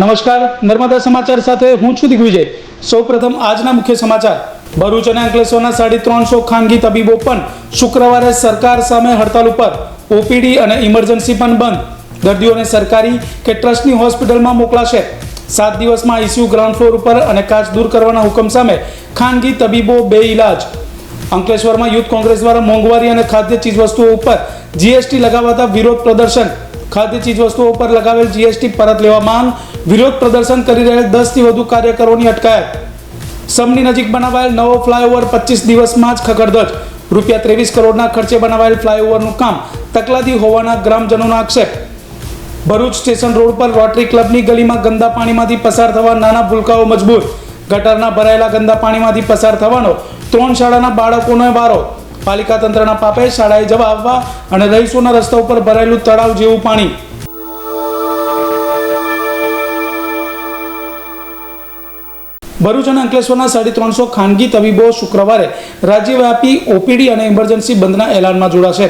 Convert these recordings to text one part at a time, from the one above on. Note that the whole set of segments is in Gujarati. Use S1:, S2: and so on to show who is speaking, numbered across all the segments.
S1: નમસ્કાર, નર્મદા સમાચાર સાથે હું છું દિગ્વિજય. સૌપ્રથમ આજના મુખ્ય સમાચાર. ભરૂચ અને અંકલેશ્વરના સાડી ત્રણસો ખાનગી તબીબો પણ શુક્રવારે સરકાર સામે હડતાલ ઉપર. ઓપીડી અને ઇમરજન્સી પણ બંધ. દર્દીઓને સરકારી કે ટ્રસ્ટની હોસ્પિટલમાં મોકલાશે. સાત દિવસમાં ઇસ્યુ ગ્રાઉન્ડ ફ્લોર ઉપર અને કાચ દૂર કરવાના હુકમ સામે ખાનગી તબીબો બે ઇલાજ અંકલેશ્વરમાં યુથ કોંગ્રેસ દ્વારા મોંઘવારી અને ખાદ્ય ચીજવસ્તુઓ ઉપર જીએસટી લગાવાતા વિરોધ પ્રદર્શન. ખાદ્ય ચીજવસ્તુઓ ઉપર લગાવેલ જીએસટી પરત લેવા માંગ વિરોધ પ્રદર્શન કરી રહેલ દસથી વધુ કાર્યકરોની અટકાયત. સમની નજીક બનાવાયેલ નવો ફ્લાયઓવર પચીસ દિવસમાં જ ખખડધજ. રૂપિયા ત્રેવીસ કરોડના ખર્ચે બનાવાયેલ ફ્લાયઓવરનું કામ તકલાદી હોવાના ગ્રામજનોનો આક્ષેપ. ભરૂચ સ્ટેશન રોડ પર રોટરી ક્લબની ગલીમાં ગંદા પાણીમાંથી પસાર થવા નાના ભૂલકાઓ મજબૂર. ગટરના ભરાયેલા ગંદા પાણીમાંથી પસાર થવાનો ત્રણ શાળાના બાળકોનો વારો. પાલિકા તંત્રના પાપે શાળાએ જવા આવવા અને રહીશોના રસ્તા ઉપર ભરાયેલું તળાવ જેવું પાણી. ભરૂચ અને અંકલેશ્વરના સાડી ત્રણસો ખાનગી તબીબો શુક્રવારે રાજ્યવ્યાપી ઓપીડી અને ઇમરજન્સી બંધના એલાનમાં જોડાશે.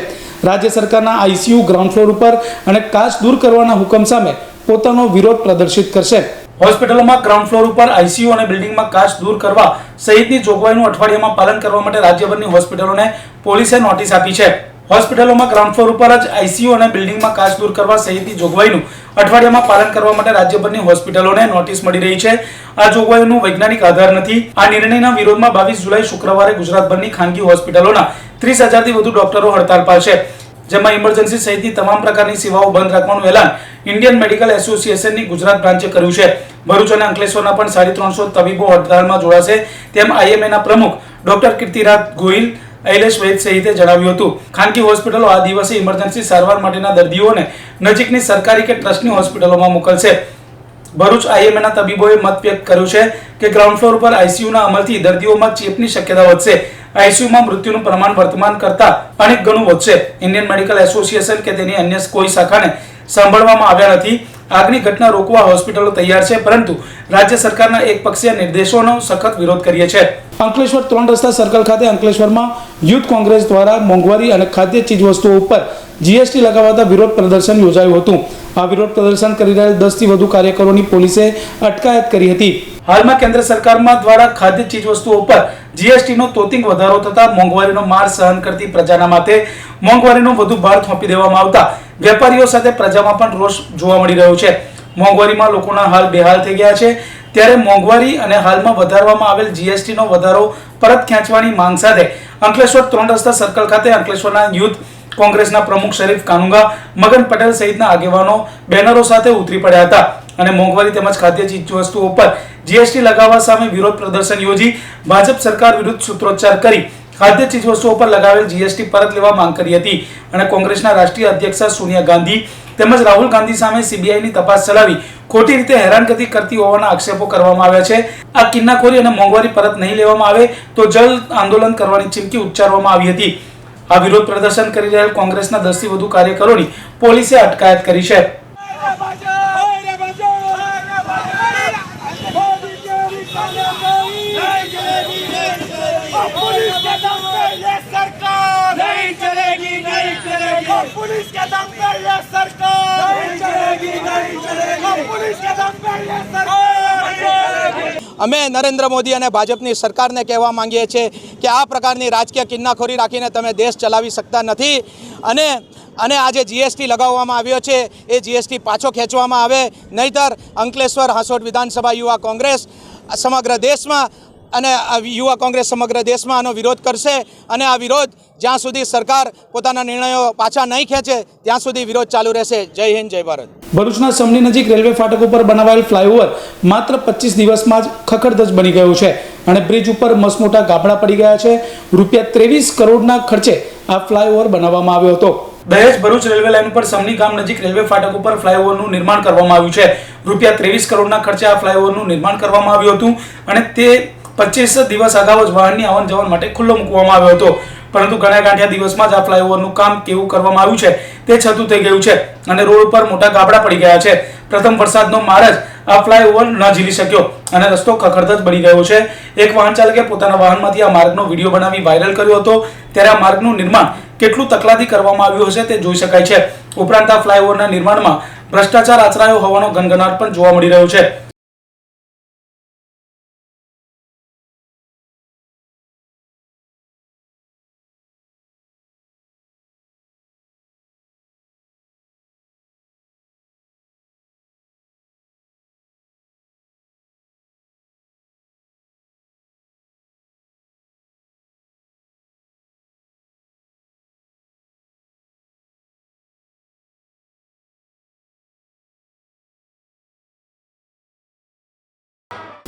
S1: રાજ્ય સરકારના આઈસીયુ ગ્રાઉન્ડ ફ્લોર ઉપર અને કાચ દૂર કરવાના હુકમ સામે પોતાનો વિરોધ પ્રદર્શિત કરશે. હોસ્પિટલોમાં ગ્રાઉન્ડ ફ્લોર ઉપર આઈસીયુ અને બિલ્ડિંગમાં કાચ દૂર કરવા સહિતની જોગવાઈનું અઠવાડિયામાં પાલન કરવા માટે રાજ્યભરની હોસ્પિટલોને પોલીસે નોટિસ આપી છે. હોસ્પિટલોમાં ગ્રાઉન્ડ ફ્લોર ઉપર જ આઈસીયુ અને બિલ્ડિંગમાં કાચ દૂર કરવા સહિતની જોગવાઈનું અઠવાડિયામાં પાલન કરવા માટે રાજ્યભરની હોસ્પિટલોને નોટિસ મળી રહી છે. આ જોગવાઈઓનું વૈજ્ઞાનિક આધાર નથી. આ નિર્ણયના વિરોધમાં બાવીસ જુલાઈ શુક્રવારે ગુજરાતભરની ખાનગી હોસ્પિટલોના ત્રીસ હજારથી વધુ ડોક્ટરો હડતાલ પાડશે. જેમાં ઇમરજન્સી સહિતની તમામ પ્રકારની સેવાઓ બંધ રાખવાનું એલાન ઇન્ડિયન મેડિકલ એસોસિએશનની ગુજરાત બ્રાન્ચે કર્યું છે. ભરૂચ અને અંકલેશ્વરના પણ સાડી ત્રણસો તબીબો હડતાલમાં જોડાશે. તેમ આઈએમએના પ્રમુખ ડોક્ટર કીર્તિરાજ ગોહિલ અૈલેશ વૈદ સહિતે જણાવ્યું હતું. ખાનગી હોસ્પિટલો આ દિવસે ઇમરજન્સી સારવાર માટેના દર્દીઓને નજીકની સરકારી કે ટ્રસ્ટની હોસ્પિટલોમાં મોકલશે. ભરૂચ આઈએમએના તબીબોએ મત વ્યક્ત કર્યો છે કે ગ્રાઉન્ડ ફ્લોર પર આઈસીયુના અમલથી દર્દીઓમાં ચેપની શક્યતા વધશે. આઈસીયુમાં મૃત્યુનું પ્રમાણ વર્તમાન કરતા અનેક ગણું વધશે. ઇન્ડિયન મેડિકલ એસોસિએશન કે તેની અન્ય કોઈ શાખાને સાંભળવામાં આવ્યા નથી. આગની ઘટના રોકવા હોસ્પિટલો તૈયાર છે, પરંતુ રાજ્ય સરકારના એક પક્ષીય નિર્દેશોનો સખત વિરોધ કરીએ છે. અંકલેશ્વર ત્રણ રસ્તા સર્કલ ખાતે અંકલેશ્વરમાં યુથ કોંગ્રેસ દ્વારા મોંઘવારી અને ખાદ્ય ચીજવસ્તુઓ ઉપર જીએસટી લગાવતા વિરોધ પ્રદર્શન યોજાયું હતું. આ વિરોધ પ્રદર્શન કરી રહેલ દસથી વધુ કાર્યકરોની પોલીસે અટકાયત કરી હતી. હાલમાં કેન્દ્ર સરકારમાં દ્વારા ખાદ્ય ચીજવસ્તુઓ ઉપર જીએસટીનો તોતિંગ વધારો થતા મોંઘવારીનો માર સહન કરતી પ્રજાના માથે મોંઘવારીનો વધુ ભાર થોપી દેવામાં આવતા વેપારીઓ સાથે પ્રજામાં પણ રોષ જોવા મળી રહ્યો છે. મોંઘવારીમાં લોકોના હાલ બેહાલ થઈ ગયા છે. ત્યારે મોંઘવારી અને હાલમાં વધારવામાં આવેલ જીએસટીનો વધારો પરત ખેંચવાની માંગ સાથે અંકલેશ્વર ત્રણ રસ્તા સર્કલ ખાતે અંકલેશ્વરના યુથ કોંગ્રેસના પ્રમુખ શરીફ કાનુંગા, મગન પટેલ સહિતના આગેવાનો બેનરો સાથે ઉતરી પડ્યા હતા અને મોંઘવારી તેમજ ખાદ્ય ચીજવસ્તુઓ પર જીએસટી લગાવવા સામે વિરોધ પ્રદર્શન યોજી ભાજપ સરકાર વિરુદ્ધ સૂત્રોચ્ચાર કરી ખાદ્ય ચીજવસ્તુઓ પર લગાવેલ જીએસટી પરત લેવા માંગ કરી હતી અને કોંગ્રેસના રાષ્ટ્રીય અધ્યક્ષ સોનિયા ગાંધી તેમજ રાહુલ ગાંધી સામે સીબીઆઈની તપાસ ચલાવી ખોટી રીતે હેરાનગતિ કરતી હોવાના આક્ષેપો કરવામાં આવ્યા છે. આ કિન્નાખોરી અને મોંઘવારી પરત નહીં લેવામાં આવે તો જલ આંદોલન કરવાની ચીમકી ઉચ્ચારવામાં આવી હતી. આ વિરોધ પ્રદર્શન કરી રહેલ કોંગ્રેસના દસથી વધુ કાર્યકરોની પોલીસે અટકાયત કરી છે.
S2: पुलिस के दम पे ये सरकार नहीं चलेगी नहीं चलेगी पुलिस के दम पे ये सरकार
S3: અમે નરેન્દ્ર મોદી અને ભાજપની સરકારને કહેવા માંગીએ છીએ કે આ પ્રકારની રાજકીય કિન્નાખોરી રાખીને તમે દેશ ચલાવી શકતા નથી અને અને આ જે જીએસટી લગાવવામાં આવ્યો છે એ જીએસટી પાછો ખેંચવામાં આવે નહીતર અંકલેશ્વર હાંસોટ વિધાનસભા યુવા કોંગ્રેસ સમગ્ર દેશમાં અને યુવા કોંગ્રેસ સમગ્ર દેશમાં આનો વિરોધ કરશે અને આ વિરોધ જ્યાં સુધી સરકાર પોતાના નિર્ણયો પાછા નહીં ખેંચે, ત્યાં સુધી વિરોધ ચાલુ રહેશે. જય હિન્દ, જય ભારત.
S1: ભરૂચના સમની નજીક રેલવે ફાટક ઉપર બનાવાયેલ ફ્લાયઓવર માત્ર પચીસ દિવસમાં જ ખખડધજ બની ગયું છે અને બ્રિજ ઉપર મસમોટા ગાબડા પડી ગયા છે. રૂપિયા ત્રેવીસ કરોડના ખર્ચે આ ફ્લાયઓવર બનાવવામાં આવ્યો હતો. દહેજ ભરૂચ રેલવે લાઇન ઉપર સમની ગામ નજીક રેલવે ફાટક ઉપર ફ્લાયઓવરનું નિર્માણ કરવામાં આવ્યું છે. રૂપિયા ત્રેવીસ કરોડના ખર્ચે આ ફ્લાયઓવરનું નિર્માણ કરવામાં આવ્યું હતું અને તે પચીસ દિવસ અગાઉ જ વાહનની આવન જવન માટે ખુલ્લો મૂકવામાં આવ્યો હતો. પરંતુ ઘણા ગાંઠિયા દિવસમાં જ આ ફ્લાયઓવરનું કામ કેવું કરવામાં આવ્યું છે તે છતું થઈ ગયું છે અને રોડ ઉપર મોટા ગાબડા પડી ગયા છે. પ્રથમ વરસાદનો માર જ આ ફ્લાયઓવર ન ઝીલી શક્યો અને રસ્તો ખખડધજ બની ગયો છે. એક વાહન ચાલકે પોતાના વાહનમાંથી આ માર્ગનો વીડિયો બનાવી વાયરલ કર્યો હતો. ત્યારે આ માર્ગનું નિર્માણ કેટલું તકલાદી કરવામાં આવ્યું હશે તે જોઈ શકાય છે. ઉપરાંત આ ફ્લાયઓવરના નિર્માણમાં ભ્રષ્ટાચાર આચરાયો હોવાનો ગનગનાટ પણ જોવા મળી રહ્યો છે.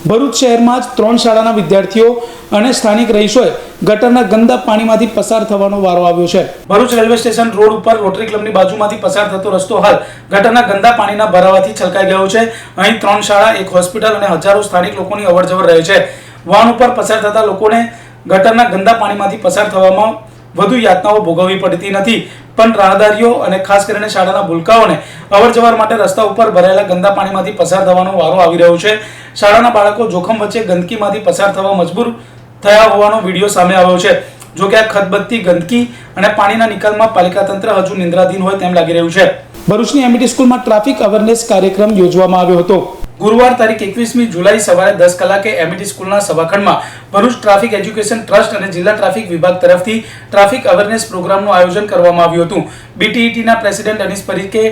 S1: ભરૂચ શહેરમાં જ ત્રણ શાળાના વિદ્યાર્થીઓ અને સ્થાનિક રહીશોએ ગટરના ગંદા પાણીમાંથી પસાર થવાનો વારો આવ્યો છે. ભરૂચ રેલવે સ્ટેશન રોડ ઉપર રોટરી ક્લબની બાજુમાંથી પસાર થતો રસ્તો હાલ ગટરના ગંદા પાણીના ભરાવાથી છલકાઈ ગયો છે. અહીં ત્રણ શાળા, એક હોસ્પિટલ અને હજારો સ્થાનિક લોકોની અવરજવર રહે છે. વાહન ઉપર પસાર થતા લોકોને ગટરના ગંદા પાણીમાંથી પસાર થવામાં વધુ યાતનાઓ ભોગવવી પડતી નથી. પણ રાહદારીઓ અને ખાસ કરીને શાળાના ભૂલકાઓને અવરજવર માટે રસ્તા ઉપર ભરાયેલા ગંદા પાણીમાંથી પસાર થવાનો વારો આવી રહ્યો છે. શાળાના બાળકો જોખમ વચ્ચે ગંદકીમાંથી પસાર થવા મજબૂર થયા હોવાનો વીડિયો સામે આવ્યો છે. જો કે આ ખતબત્તી ગંદકી અને પાણીના નિકાલમાં પાલિકા તંત્ર હજુ નિંદ્રાધીન હોય તેમ લાગી રહ્યું છે. ભરૂચની એમઈટી સ્કૂલમાં ટ્રાફિક અવેરનેસ કાર્યક્રમ યોજવામાં આવ્યો હતો. ગુરુવાર તારીખ એકવીસમી જુલાઈ સવારે દસ કલાકે એમઈટી સ્કૂલના સભાખંડમાં ભરૂચ ટ્રાફિક એજ્યુકેશન ટ્રસ્ટ અને જિલ્લા ટ્રાફિક વિભાગ તરફથી ટ્રાફિક અવેરનેસ પ્રોગ્રામનું આયોજન કરવામાં આવ્યું હતું. બીટીઈટીના president Anis Parikh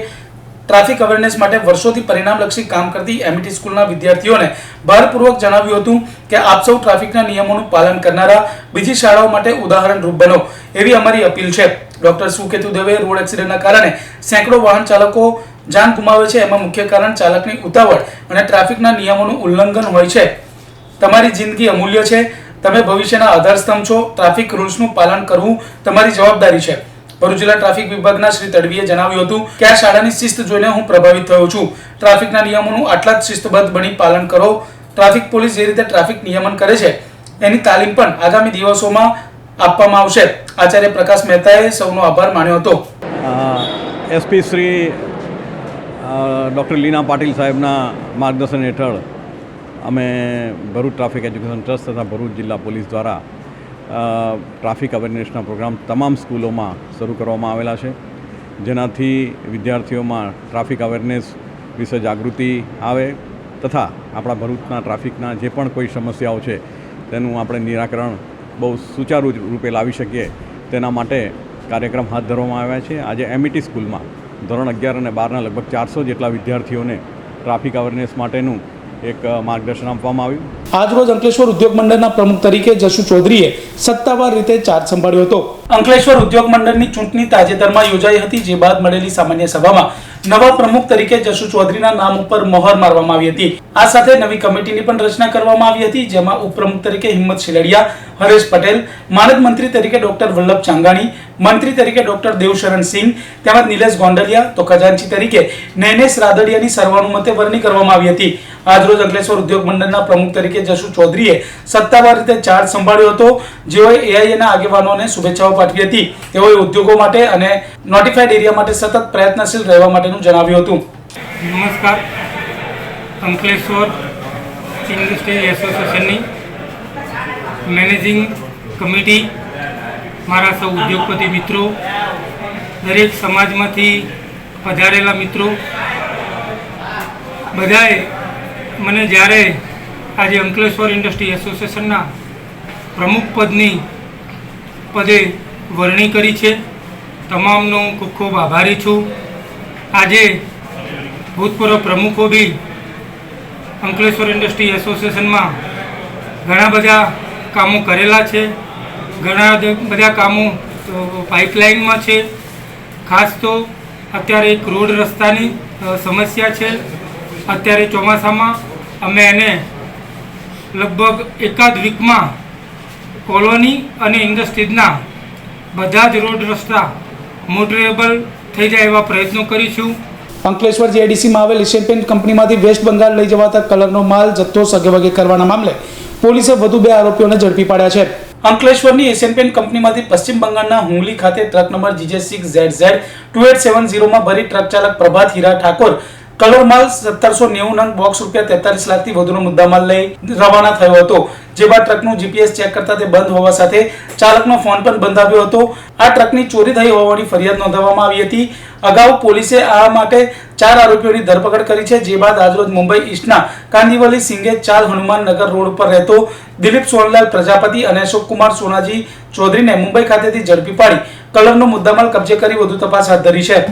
S1: traffic awareness માટે વર્ષોથી પરિણામલક્ષી કામ કરતી એમઈટી સ્કૂલના વિદ્યાર્થીઓને ભારપૂર્વક જણાવ્યું હતું કે આપ સૌ ટ્રાફિકના નિયમોનું પાલન કરનારા બીજી શાળાઓ માટે ઉદાહરણરૂપ બનો. એવી અમારી અપીલ છે. ડોક્ટર સુકેતુ દેવે રોડ એક્સિડન્ટના કારણે સેંકડો વાહન ચાલકો જાન ગુમાવે છે. એમાં મુખ્ય કારણ ચાલકની ઉતાવળ અને ટ્રાફિકના નિયમોનું ઉલ્લંઘન હોય છે. તમારી જિંદગી અમૂલ્ય છે. તમે ભવિષ્યના આધારસ્તંભ છો. ટ્રાફિક રૂલ્સનું પાલન કરવું તમારી જવાબદારી છે. ભરૂચ જિલ્લા ટ્રાફિક વિભાગના શ્રી તડવીએ જણાવ્યું હતું કે આ શાળાની શિસ્ત જોઈને હું પ્રભાવિત થયો છું. ટ્રાફિકના નિયમોનું આટલા જ શિસ્તબદ્ધ બની પાલન કરો. ટ્રાફિક પોલીસ જે રીતે ટ્રાફિક નિયમન કરે છે, એની તાલીમ પણ આગામી દિવસોમાં આપવામાં આવશે. આચાર્ય પ્રકાશ મહેતાએ સૌનો આભાર માન્યો હતો.
S4: એસપી શ્રી ડૉક્ટર લીના પાટીલ સાહેબના માર્ગદર્શન હેઠળ અમે ભરૂચ ટ્રાફિક એજ્યુકેશન ટ્રસ્ટ તથા ભરૂચ જિલ્લા પોલીસ દ્વારા ટ્રાફિક અવેરનેસના પ્રોગ્રામ તમામ સ્કૂલોમાં શરૂ કરવામાં આવેલા છે. જેનાથી વિદ્યાર્થીઓમાં ટ્રાફિક અવેરનેસ વિશે જાગૃતિ આવે તથા આપણા ભરૂચના ટ્રાફિકના જે પણ કોઈ સમસ્યાઓ છે તેનું આપણે નિરાકરણ બહુ સુચારુ રૂપે લાવી શકીએ તેના માટે કાર્યક્રમ હાથ ધરવામાં આવ્યા છે. આજે એમઈટી સ્કૂલમાં ધોરણ અગિયાર અને બારના લગભગ ચારસો જેટલા વિદ્યાર્થીઓને ટ્રાફિક અવેરનેસ માટેનું એક માર્ગદર્શન આપવામાં આવ્યું.
S1: આજરોજ અંકલેશ્વર ઉદ્યોગ મંડળના પ્રમુખ તરીકે જશુ ચૌધરીએ સત્તાવાર રીતે ચાર્જ સંભાળ્યો હતો. અંકલેશ્વર ઉદ્યોગ મંડળની ચૂંટણી તાજેતરમાં યોજાઈ હતી જે બાદ મળેલી સામાન્ય સભામાં નવા પ્રમુખ તરીકે જશુ ચૌધરીના નામ ઉપર મોહર મારવામાં આવી હતી. આ સાથે નવી કમિટીની પણ રચના કરવામાં આવી હતી, જેમાં ઉપપ્રમુખ તરીકે હિંમત શિલડિયા, હરેશ પટેલ, માનદ મંત્રી તરીકે ડોક્ટર વલ્લભ ચાંગાણી, મંત્રી તરીકે ડોક્ટર દેવશરણ સિંહ, તેમજ નિલેશ ગોંડલિયા, તો ખજાનચી તરીકે નૈનેશ રાદડિયાની સર્વાનુમતે વરણી કરવામાં આવી હતી. આજરોજ અંકલેશ્વર ઉદ્યોગ મંડળના પ્રમુખ તરીકે જશુ ચૌધરીએ સત્તાવાર રીતે ચાર્જ સંભાળ્યો હતો. જેઓએ એઆઈએના આગેવાનોને શુભેચ્છાઓ પાઠવી હતી. તેઓએ ઉદ્યોગો માટે અને નોટિફાઈડ એરિયા માટે સતત પ્રયત્નશીલ રહેવા માટેનું જણાવ્યું હતું.
S5: નમસ્કાર. અંકલેશ્વર ઇન્ડસ્ટ્રીયલ એસોસિએશનની મેનેજિંગ કમિટી, મારા સૌ ઉદ્યોગપતિ મિત્રો, દરેક સમાજમાંથી પધારેલા મિત્રો, બધાએ મને જ્યારે આજે અંકલેશ્વર ઇન્ડસ્ટ્રી એસોસિએશનના પ્રમુખ પદની પદે વરણી કરી છે, તમામનો ખૂબ ખૂબ આભારી છું. આજે ભૂતપૂર્વ પ્રમુખો બી અંકલેશ્વર ઇન્ડસ્ટ્રી એસોસિએશનમાં ઘણા બધા કામો કરેલા છે. ઘણા બધા કામો પાઇપલાઇનમાં છે. ખાસ તો અત્યારે એક રોડ રસ્તાની સમસ્યા છે. અત્યારે ચોમાસામાં અમે એને લગભગ એકાદ વીકમાં કોલોની અને ઇન્ડસ્ટ્રીઝના બધા જ રોડ રસ્તા મોટરેબલ થઈ જાય એવા પ્રયત્નો કરીશું
S1: અંકલેશ્વર જીઆઈડીસીમાં આવેલ એશિયન પેન્ટ કંપનીમાંથી વેસ્ટ બંગાળ લઈ જવાતા કલરનો માલ જથ્થો સગેવગે કરવાના મામલે પોલીસે વધુ બે આરોપીઓને ઝડપી પાડ્યા છે. અંકલેશ્વરની એશિયન પેન્ટ કંપનીમાંથી પશ્ચિમ બંગાળના હુંગલી ખાતે truck number GJ six Z Z two eight seven ઝીરોમાં ભરી ટ્રક ચાલક પ્રભાત હીરા ઠાકોર કલર માલ સત્તરસો નેવું નંગ બોક્સ રૂપિયા તેતાલીસ લાખથી વધુનો મુદ્દામાલ લઈ રવાના થયો હતો. જે બાદ ટ્રકનું જીપીએસ ચેક કરતા તે બંધ હોવા સાથે ચાલકનો ફોન પણ બંધ આવ્યો હતો. આ ટ્રકની ચોરી થઈ હોવાની ફરિયાદ નોંધવામાં આવી હતી. અગાઉ પોલીસે આ માટે ચાર આરોપીઓની ધરપકડ કરી છે, જે બાદ આજરોજ મુંબઈ ઈસ્ટના કાંદીવલી સિંગે હનુમાન હનુમાનનગર રોડ ઉપર રહેતો દિલીપ સોનલાલ પ્રજાપતિ અને અશોકકુમાર સોનાજી ચૌધરીને મુંબઈ ખાતેથી ઝડપી પાડી કલમનો મુદ્દામાલ કબજે કરી વધુ તપાસ હાથ ધરી છે.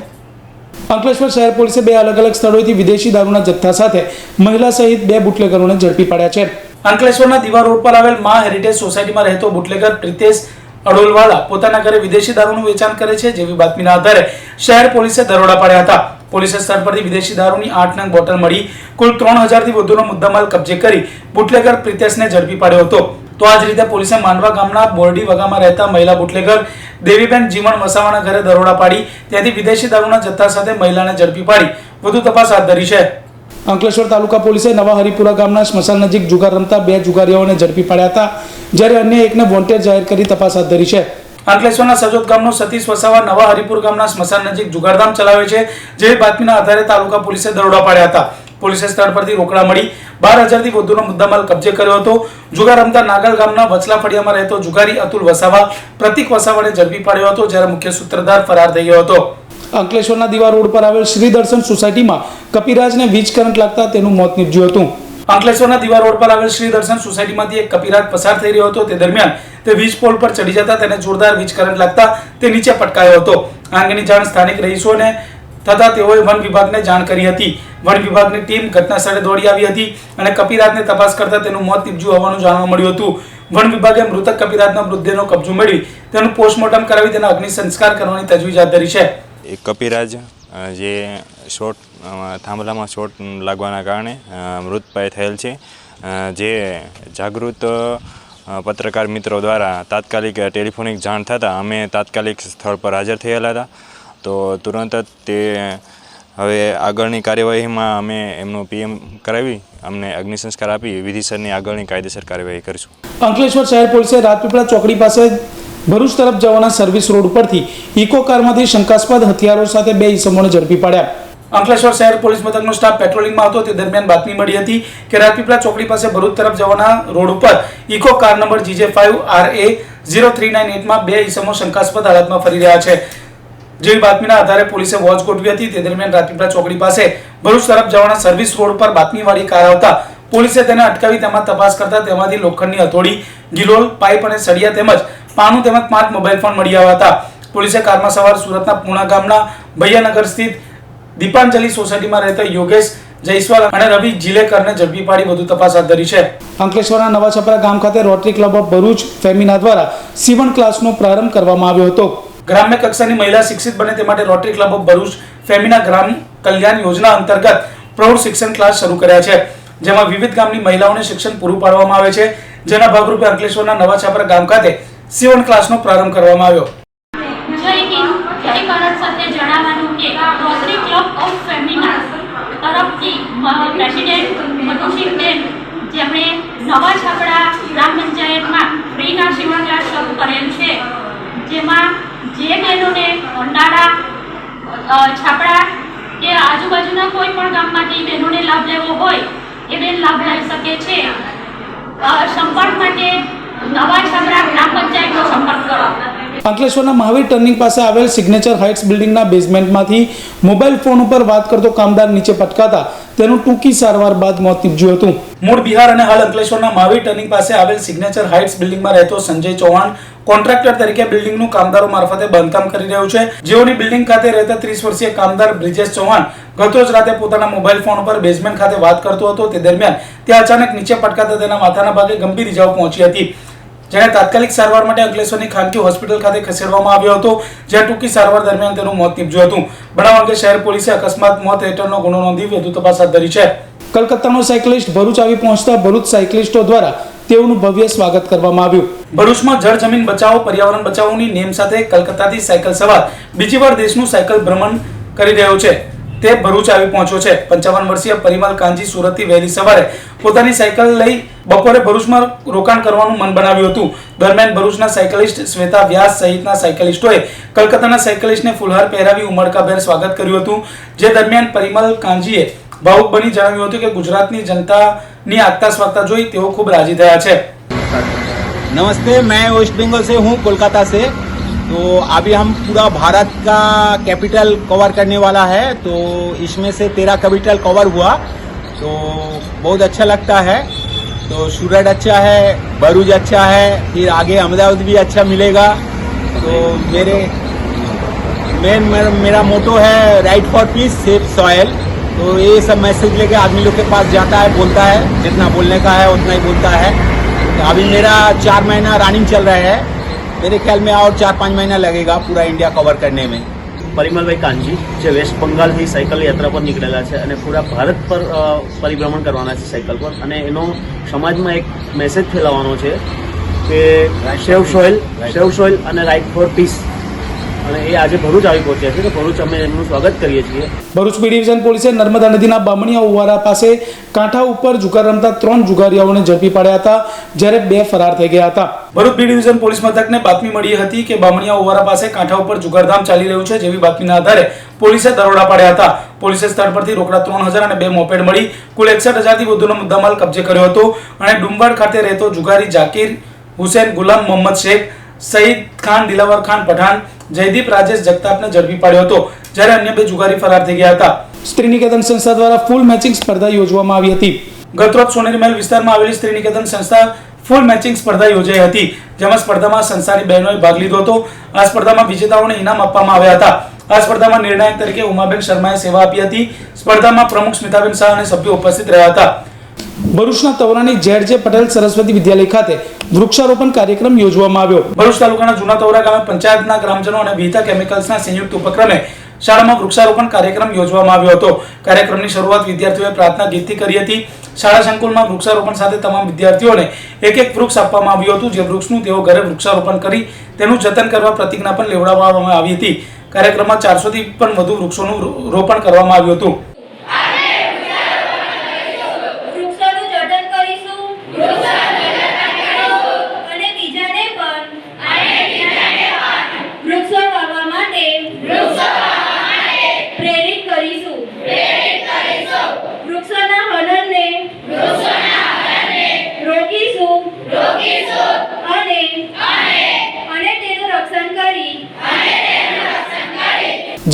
S1: અંકલેશ્વર શહેર પોલીસે બે અલગ અલગ સ્થળોએથી વિદેશી દારૂના જથ્થા સાથે મહિલા સહિત બે બુટલેગરોને ઝડપી પાડ્યા છે. અંકલેશ્વરના દીવા રોડ પર આવેલ મા હેરિટેજ સોસાયટીમાં રહેતો બુટલેગર પ્રિતેશ અડોલવાલા પોતાના ઘરે વિદેશી દારૂનું વેચાણ કરે છે, જેવી બાતમીના આધારે શહેર પોલીસે દરોડા પાડ્યા હતા. પોલીસે સ્થળ પરથી વિદેશી દારૂની આઠ નંગ બોટલ મળી, કુલ ત્રણ હજારથી વધુનો મુદ્દામાલ કબજે કરી બુટલેગર પ્રિતેશને ઝડપી પાડ્યો હતો. તો આ જ રીતે પોલીસે માંડવા ગામના બોરડી વગામાં રહેતા મહિલા બુટલેગર દેવીબેન જીવણ મસાવાના ઘરે દરોડા પાડી, ત્યાંથી વિદેશી દારૂના જથ્થા સાથે મહિલાને ઝડપી પાડી. વધુ તપાસ હાથ ધરી છે. અંકલેશ્વર તાલુકા પોલીસે નવા હરિપુરા ગામના સ્મશાન નજીક જુગાર રમતા બે જુગારીઓને ઝડપી પાડ્યા હતા, જ્યારે અન્ય એકને વોન્ટેડ જાહેર કરી તપાસ હાથ ધરી છે. અંકલેશ્વરના સજોદ ગામનો સતીશ વસાવા નવા હરિપુર ગામના સ્મશાન નજીક જુગારધામ ચલાવે છે, જે બાતમીના આધારે તાલુકા પોલીસે દરોડા પાડ્યા હતા. પોલીસે સ્થળ પરથી રોકડા મળી બાર હજારથી વધુનો મુદ્દામાલ કબજે કર્યો હતો. જુગાર રમતા નાગલ ગામના વચલા ફળિયામાં રહેતો જુગારી અતુલ વસાવા પ્રતિક વસાવાને ઝડપી પાડ્યો હતો, જ્યારે મુખ્ય સૂત્રધાર ફરાર થઈ ગયો હતો. અંકલેશ્વરના દિવાર રોડ પર આવેલ શ્રી દર્શન સોસાયટીમાં કપિરાજને વીજ કરંટ લાગતા તેનું મોત નીપજ્યું હતું. અંકલેશ્વરના દિવાર રોડ પર આવેલ શ્રી દર્શન સોસાયટીમાંથી એક કપિરાજ પસાર થઈ રહ્યો હતો. તે દરમિયાન તે વીજ પોલ પર ચડી જતા તેને જોરદાર વીજ કરંટ લાગતા તે નીચે પટકાયો હતો. આ અંગેની જાણ સ્થાનિક રહીશોને થતા તેઓએ વન વિભાગને જાણ કરી હતી. વન વિભાગની ટીમ ઘટના સ્થળે દોડી આવી હતી અને કપિરાજને તપાસ કરતા તેનું મોત નીપજ્યું હોવાનું જાણવા મળ્યું હતું. વન વિભાગે મૃતક કપિરાજના મૃતદેહનો કબજો મેળવી તેનું પોસ્ટમોર્ટમ કરાવી તેના અગ્નિ સંસ્કાર કરવાની તજવીજ હાથ ધરી છે.
S6: એક કપિરાજ જે શોટ થાંભલામાં શોટ લાગવાના કારણે મૃતપાય થયેલ છે. જે જાગૃત પત્રકાર મિત્રો દ્વારા તાત્કાલિક ટેલિફોનિક જાણ થતાં અમે તાત્કાલિક સ્થળ પર હાજર થયેલા હતા. તો તુરંત જ તે હવે આગળની કાર્યવાહીમાં અમે એમનું પીએમ કરાવી, અમને અગ્નિ સંસ્કાર આપી વિધિસરની આગળની કાયદેસર કાર્યવાહી કરીશું.
S1: અંકલેશ્વર શહેર પોલીસે રાજપીપળા ચોકડી પાસે ભરૂચ તરફ જવાના સર્વિસ રોડ ઉપરથી ઇકો કારમાંથી શંકાસ્પદ હથિયારો સાથે બે ઈસમોને ઝડપી પાડ્યા. અંકલેશ્વર શહેર પોલીસ મથકનો સ્ટાફ પેટ્રોલિંગમાં હતો. તે દરમિયાન બાતમી મળી હતી કે રાજપીપળા ચોકડી પાસે ભરૂચ તરફ જવાના રોડ ઉપર Eeco car number GJ five R A zero three nine એટમાં બે ઈસમો શંકાસ્પદ હાલતમાં ફરી રહ્યા છે. જેવી બાતમીના આધારે પોલીસે વોચ ગોઠવી હતી. તે દરમિયાન રાજપીપળા ચોકડી પાસે ભરૂચ તરફ જવાના સર્વિસ રોડ પર બાતમીવાળી કાર આવતા પોલીસે તેને અટકાવી તેમાં તપાસ કરતા તેમાંથી લોખંડની હથોડી, ગિલોલ, પાઇપ અને સળિયા તેમજ પાનું તેમજ પાંચ મોબાઈલ ફોન મળી આવ્યા હતા. પોલીસે કારમાં સવાર સુરતના પૂણા ગામના ભૈયાનગર સ્થિત દીપાંજલિ સોસાયટીમાં રહેતા યોગેશ જયસ્વાલ અને રવિ જીલેકરને ઝડપી પાડી વધુ તપાસ હાથ ધરી છે. અંકલેશ્વરના નવા છપરા ગામ ખાતે rotary club of Bharuch Femina દ્વારા સીવણ ક્લાસનો પ્રારંભ કરવામાં આવ્યો હતો. ગ્રામ્ય કક્ષાની મહિલા શિક્ષિત બને તે માટે rotary club of Bharuch Femina ગ્રામ કલ્યાણ યોજના અંતર્ગત પ્રૌઢ શિક્ષણ ક્લાસ શરૂ કર્યા છે જેમાં વિવિધ ગામની મહિલાઓને શિક્ષણ પૂરું પાડવામાં આવે છે. જેના ભાગરૂપે અંકલેશ્વરના નવા છાપરા ગામ ખાતે સીવણ ક્લાસનો પ્રારંભ કરવામાં આવ્યો.
S7: સાથે જણાવવાનું કે રોટરી ક્લબ ઓફ ફેમિના તરફથી પ્રેસિડેન્ટ મધુસિંહબેન, જેમણે નવા છાપડા ગ્રામ પંચાયતમાં ફ્રીના સીવણ શરૂ કરેલ છે, જેમાં જે બહેનોને અંડાળા છાપડા કે આજુબાજુના કોઈ પણ ગામમાંથી બહેનોને લાભ લેવો હોય, એ બેન લાભ લઈ શકે છે. સંપર્ક માટે
S1: અંકલેશ્વરના મહાવીર ટર્નિંગ પાસે આવેલ સિગ્નેચર હાઇટ્સ બિલ્ડિંગના બેઝમેન્ટમાંથી મોબાઈલ ફોન ઉપર વાત કરતો કામદાર નીચે પટકાતા તેનું ટૂંકી સારવાર બાદ મોત નીપજ્યું હતું. મૂળ બિહાર અને હાલ અંકલેશ્વરના મહાવીર ટર્નિંગ પાસે આવેલ સિગ્નેચર હાઇટ્સ બિલ્ડિંગમાં રહેતો સંજય ચૌહાણ કોન્ટ્રાક્ટર તરીકે બિલ્ડિંગનું કામદારો મારફતે બાંધકામ કરી રહ્યો છે. જેઓની બિલ્ડિંગ ખાતે રહેતા ત્રીસ વર્ષીય કામદાર બ્રિજેશ ચૌહાણ ગતરોજ રાતે પોતાના મોબાઈલ ફોન ઉપર બેઝમેન્ટ ખાતે વાત કરતો હતો. તે દરમિયાન તે અચાનક નીચે પટકાતા તેના માથાના ભાગે ગંભીર ઇજાઓ પહોંચી હતી. જેને તાત્કાલિક સારવાર માટે અંકલેશ્વરની ખાનગી હોસ્પિટલ ખાતે ખસેડવામાં આવ્યો હતો, જ્યાં ટૂંકી સારવાર દરમિયાન તેનું મોત નીપજ્યું હતું. બનાવ અંગે શહેર પોલીસે અકસ્માત, મોત હેઠળનો ગુનો નોંધી વધુ તપાસ હાથ ધરી છે. કલકત્તાનો સાયકલિસ્ટ ભરૂચ આવી પહોંચતા ભરૂચ સાયકલિસ્ટો દ્વારા તેઓનું ભવ્ય સ્વાગત કરવામાં આવ્યું. ભરૂચમાં જળ જમીન બચાવો, પર્યાવરણ બચાવોની નેમ સાથે કલકત્તાથી સાયકલ સવાર, બીજી વાર દેશનું સાયકલ ભ્રમણ કરી રહ્યો છે. તે ભરૂચ આવી પહોંચ્યો છે. પંચાવન વર્ષીય પરિમલ કાંજી સુરતથી વહેલી સવારે પોતાની સાયકલ લઈ બપોરે ભરૂચમાં રોકાણ કરવાનું મન બનાવ્યું હતું. દરમિયાન ભરૂચના સાયકલિસ્ટ શ્વેતા વ્યાસ સહિતના સાયકલિસ્ટોએ કલકત્તાના સાયકલિસ્ટને ફુલહાર પહેરાવી ઉમળકાભેર સ્વાગત કર્યું હતું. જે દરમિયાન પરિમલ કાંજીએ ભાવુક બની જણાવ્યું હતું કે ગુજરાતની જનતાની આગતા સ્વાગતા જોઈ તેઓ ખૂબ રાજી થયા છે.
S8: નમસ્તે, મેં વેસ્ટ બેંગલ છે હું, કોલકાતા છે तो अभी हम पूरा भारत का कैपिटल कवर करने वाला है तो इसमें से तेरह कैपिटल कवर हुआ। तो बहुत अच्छा लगता है। तो सूरत अच्छा है भरूच अच्छा है फिर आगे अहमदाबाद भी अच्छा मिलेगा। तो मेरे मेन मेरा, मेरा मोटो है right for peace safe soil तो ये सब मैसेज लेके आदमी लोग के पास जाता है बोलता है। जितना बोलने का है उतना ही बोलता है। तो अभी मेरा चार महीना रनिंग चल रहा है। मेरे ख्याल में और चार पाँच महीना लगेगा पूरा इंडिया कवर करने में
S9: પરિમલભાઈ કાનજી જે વેસ્ટ બંગાળથી સાયકલ યાત્રા પર નીકળેલા છે અને પૂરા ભારત પર અ, પરિભ્રમણ કરવાના છે સાયકલ પર અને એનો સમાજમાં એક મેસેજ ફેલાવવાનો છે કે સેવ સોઇલ સેવ સોઇલ અને રાઇટ ફોર પીસ અને એ આજે ભરૂચ આવી પહોંચ્યા છે. તો ભરૂચ અમે એમનું સ્વાગત કરીએ છીએ.
S1: ભરૂચ બી ડિવિઝન પોલીસે નર્મદા નદીના બામણીયા ઉવારા પાસે કાંઠા ઉપર જુગાર રમતા ત્રણ જુગારીયાઓને ઝડપી પાડ્યા હતા, જ્યારે બે ફરાર થઈ ગયા હતા. ભરૂચ બી ડિવિઝન પોલીસ મથકને બાતમી મળી હતી કે બામણીયા ઉવારા પાસે કાંઠા ઉપર જુગારધામ ચાલી રહ્યું છે, જેવી બાતમીના આધારે પોલીસે દરોડા પાડ્યા હતા. પોલીસે સ્થળ પરથી રોકડા ત્રણ હજાર અને બે મોપેડ મળી, કુલ એકસઠ હજારથી વધુનો મુદ્દામાલ કબજે કર્યો હતો અને ડુંબાડ ખાતે રહેતો જુગારી જાકીર હુસેન ગુલામ મોહમ્મદ શેખ, સઈદ ખાન, દિલાવર ખાન પઠાણ જયદીપ રાજેશ જગતાપને ઝડપી પાડ્યો હતો જ્યારે અન્ય બે જુગારી ફરાર થઈ ગયા હતા. સ્ત્રી નિકેતન સંસ્થા દ્વારા ફૂલ મેચિંગ સ્પર્ધા યોજવામાં આવી હતી. ગતરોજ સોનેરી મહેલ વિસ્તારમાં આવેલી સ્ત્રી નિકેતન સંસ્થા ફૂલ મેચિંગ સ્પર્ધા યોજાઈ હતી જેમાં સ્પર્ધામાં સંસ્થાની બહેનોએ ભાગ લીધો હતો. આ સ્પર્ધામાં વિજેતાઓને ઇનામ આપવામાં આવ્યા હતા. આ સ્પર્ધામાં નિર્ણાયક તરીકે ઉમાબેન શર્માએ સેવા આપી હતી. સ્પર્ધામાં પ્રમુખ સ્મિતાબેન શાહ અને સભ્યો ઉપસ્થિત રહ્યા હતા. ભરૂચના તવરાની જેડ જે પટેલ સરસ્વતી વિદ્યાલય ખાતે વૃક્ષારોપણ કાર્યક્રમ યોજવામાં આવ્યો. ભરૂચ તાલુકાના જૂના તવરા ગામે પંચાયતના ગ્રામજનો અને વિહિતા કેમિકલ્સના સંયુક્ત ઉપક્રમે શાળામાં વૃક્ષારોપણ કાર્યક્રમ યોજવામાં આવ્યો હતો. કાર્યક્રમની શરૂઆત વિદ્યાર્થીઓએ પ્રાર્થના ગીતથી કરી હતી. શાળા સંકુલમાં વૃક્ષારોપણ સાથે તમામ વિદ્યાર્થીઓને એક એક વૃક્ષ આપવામાં આવ્યું હતું. જે વૃક્ષનું તેઓ ઘરે વૃક્ષારોપણ કરી તેનું જતન કરવા પ્રતિજ્ઞા પણ લેવડાવવામાં આવી હતી. કાર્યક્રમમાં ચારસોથી પણ વધુ વૃક્ષોનું રોપણ કરવામાં આવ્યું હતું.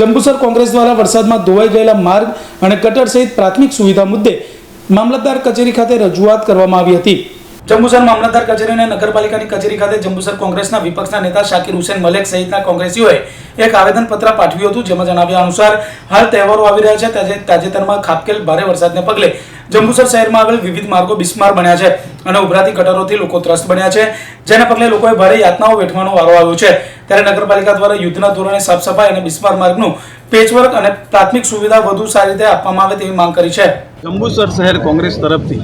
S1: જંબુસર કોંગ્રેસ દ્વારા વરસાદમાં ધોવાઈ ગયેલા માર્ગ અને કટર સહિત પ્રાથમિક સુવિધા મુદ્દે મામલતદાર કચેરી ખાતે રજૂઆત કરવામાં આવી હતી. જંબુસર મામલતદાર કચેરી અને નગરપાલિકાની કચેરી ખાતે જંબુસર કોંગ્રેસના વિપક્ષના નેતા શાકિર હુસેન મલેક સહિતના કોંગ્રેસીઓએ એક આવેદનપત્ર પાઠવ્યું હતું જેમાં જણાવ્યા અનુસાર હાલ તહેવારો આવી રહ્યા છે. તાજે- તાજેતરમાં ખાબકેલ ભારે વરસાદને પગલે જંબુસર શહેરમાં આવેલ વિવિધ માર્ગો બિસ્માર બન્યા છે અને ઉભરાતી ગટરોથી લોકો ત્રસ્ત બન્યા છે. જેના પગલે લોકોએ ભારે યાતનાઓ વેઠવાનો વારો આવ્યો છે. ત્યારે નગરપાલિકા દ્વારા યુદ્ધના ધોરણે સાફ સફાઈ અને બિસ્માર માર્ગનું પેચવર્ક અને પ્રાથમિક સુવિધા વધુ સારી રીતે આપવામાં આવે તેવી માંગ કરી છે.
S10: જંબુસર શહેર કોંગ્રેસ તરફથી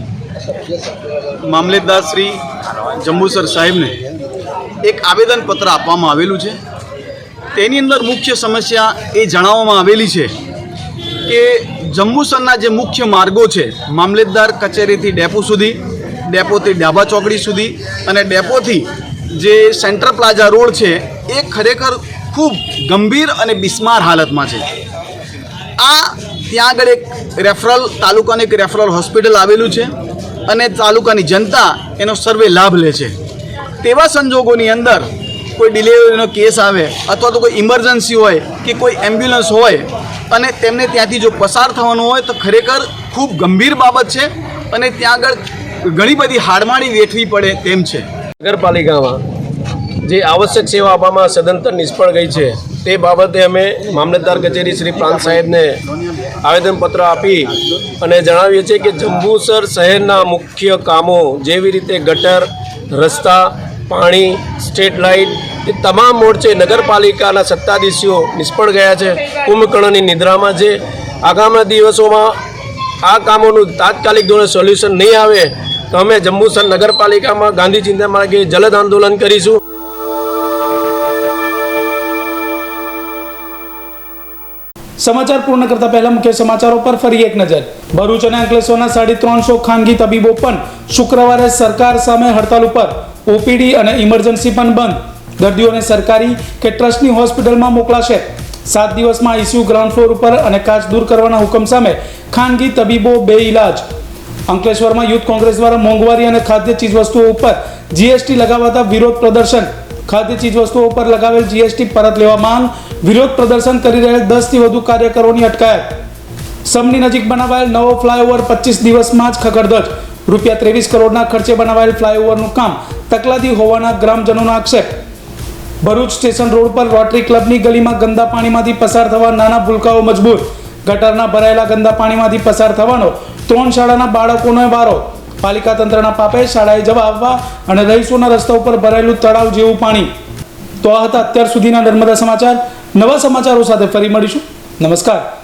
S10: મામલેદાર શ્રી જંબુસર સાહેબને એક આવેદનપત્ર આપવામાં આવેલું છે. તેની અંદર મુખ્ય સમસ્યા એ જણાવવામાં આવેલી છે કે જંબુસરના જે મુખ્ય માર્ગો છે મામલતદાર કચેરીથી ડેપો સુધી, ડેપોથી ડાબા ચોકડી સુધી અને ડેપોથી જે સેન્ટ્રલ પ્લાઝા રોડ છે, એ ખરેખર ખૂબ ગંભીર અને બિસ્માર હાલતમાં છે. આ ત્યાં આગળ એક રેફરલ, તાલુકાની એક રેફરલ હોસ્પિટલ આવેલું છે અને તાલુકાની જનતા એનો સર્વે લાભ લે છે. તેવા સંજોગોની અંદર કોઈ ડિલિવરીનો કેસ આવે અથવા તો કોઈ ઇમરજન્સી હોય કે કોઈ એમ્બ્યુલન્સ હોય અને તેમને ત્યાંથી જો પસાર થવાનું હોય તો ખરેખર ખૂબ ગંભીર બાબત છે અને ત્યાં આગળ ઘણી બધી હાડમાળી વેઠવી પડે તેમ છે.
S11: નગરપાલિકામાં જે આવશ્યક સેવા આપવામાં સદંતર નિષ્ફળ ગઈ છે, તે બાબતે અમે મામલતદાર કચેરી શ્રી પ્રાંત સાહેબને આવેદનપત્ર આપી અને જણાવીએ છીએ કે જંબુસર શહેરના મુખ્ય કામો જેવી રીતે ગટર, રસ્તા પાણી સ્ટ્રીટ લાઇટ એ તમામ મોરચે નગરપાલિકાના સત્તાધીશીઓ નિષ્ફળ ગયા છે. કુંભકર્ણની નિદ્રામાં છે. આગામી દિવસોમાં આ કામોનું તાત્કાલિક ધોરણે સોલ્યુશન નહીં આવે તો અમે જંબુસર નગરપાલિકામાં ગાંધી ચિંતા માર્ગે જલદ આંદોલન કરીશું.
S1: સમાચાર પૂર્ણ કરતા પહેલા મુખ્ય સમાચારો પર ફરી એક નજર. ભરૂચ અને અંકલેશ્વરના સાડી ત્રણસો ખાનગી તબીબો પણ શુક્રવારે સરકાર સામે હડતાલ ઉપર. ઓપીડી અને ઇમરજન્સી પણ બંધ. દર્દીઓને સરકારી કે ટ્રસ્ટની હોસ્પિટલમાં મોકલાશે. સાત દિવસમાં આઈસીયુ ગ્રાઉન્ડ ફ્લોર ઉપર અને કાચ દૂર કરવાના હુકમ સામે ખાનગી તબીબો બે ઇલાજ અંકલેશ્વરમાં યુથ કોંગ્રેસ દ્વારા મોંઘવારી અને ખાદ્ય ચીજવસ્તુઓ ઉપર જીએસટી લગાવાતા વિરોધ પ્રદર્શન. ખાદ્ય ચીજવસ્તુઓ ઉપર લગાવેલ જીએસટી પરત લેવા માંગ વિરોધ પ્રદર્શન કરી રહેલ દસથી વધુ કાર્યકરોની અટકાયત. સમની નજીક બનાવાયેલ નવો ફ્લાયઓવર પચીસ દિવસમાં જ ખખડધજ. રૂપિયા ત્રેવીસ કરોડના ખર્ચે બનાવાયેલ ફ્લાયઓવરનું કામ તકલાદી હોવાના ગ્રામજનોનો આક્ષેપ. ભરૂચ સ્ટેશન રોડ પર રોટરી ક્લબની ગલીમાં ગંદા પાણીમાંથી પસાર થવા નાના ભૂલકાઓ મજબૂર. ગટરના ભરાયેલા ગંદા પાણીમાંથી પસાર થવાનો ત્રણ શાળાના બાળકોનો વારો. પાલિકા તંત્રના પાપે શાળાએ જવા આવવા અને રહીશોના રસ્તા ઉપર ભરાયેલું તળાવ જેવું પાણી. તો આ હતા અત્યાર સુધીના નર્મદા સમાચાર. નવા સમાચારો સાથે ફરી મળીશું. નમસ્કાર.